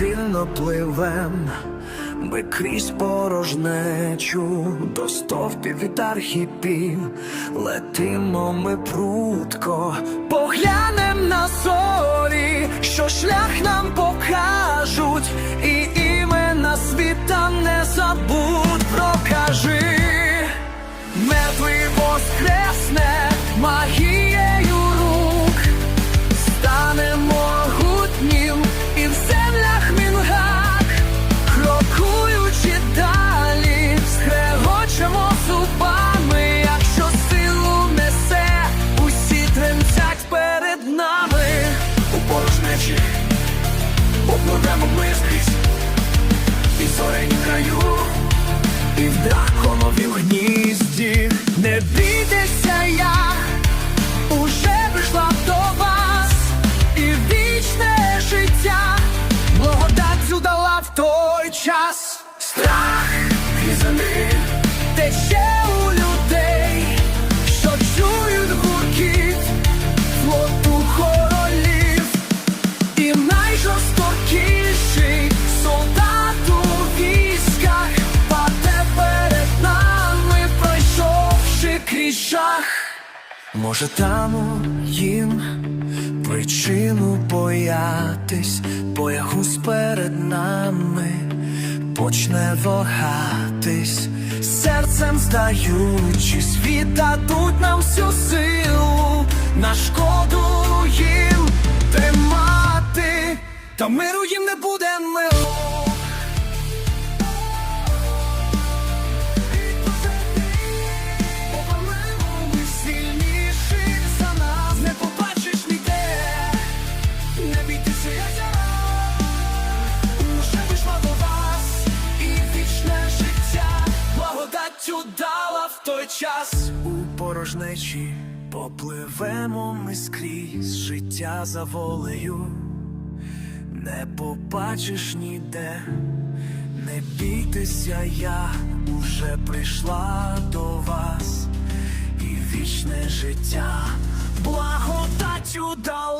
неухильно пливем, ми крізь порожнечу, до стовпів від архіпів, летимо ми прутко, поглянем на зорі, що шлях нам покажуть, час. Страх і землі тече у людей, що чують гуркіт флоту королів. І найжорстокіший солдат у військах паде перед нами, пройшовши крізь жах. Може, дамо їм причину боятись, бо ягус перед нами почне вагатись, серцем здаючись, віддадуть нам всю силу. На шкоду їм тримати, та миру їм не буде дала в той час. У порожнечі. Попливемо ми скрізь. Життя за волею, не побачиш ніде, не бійтеся, я уже прийшла до вас, і вічне життя. Благодаттю дала.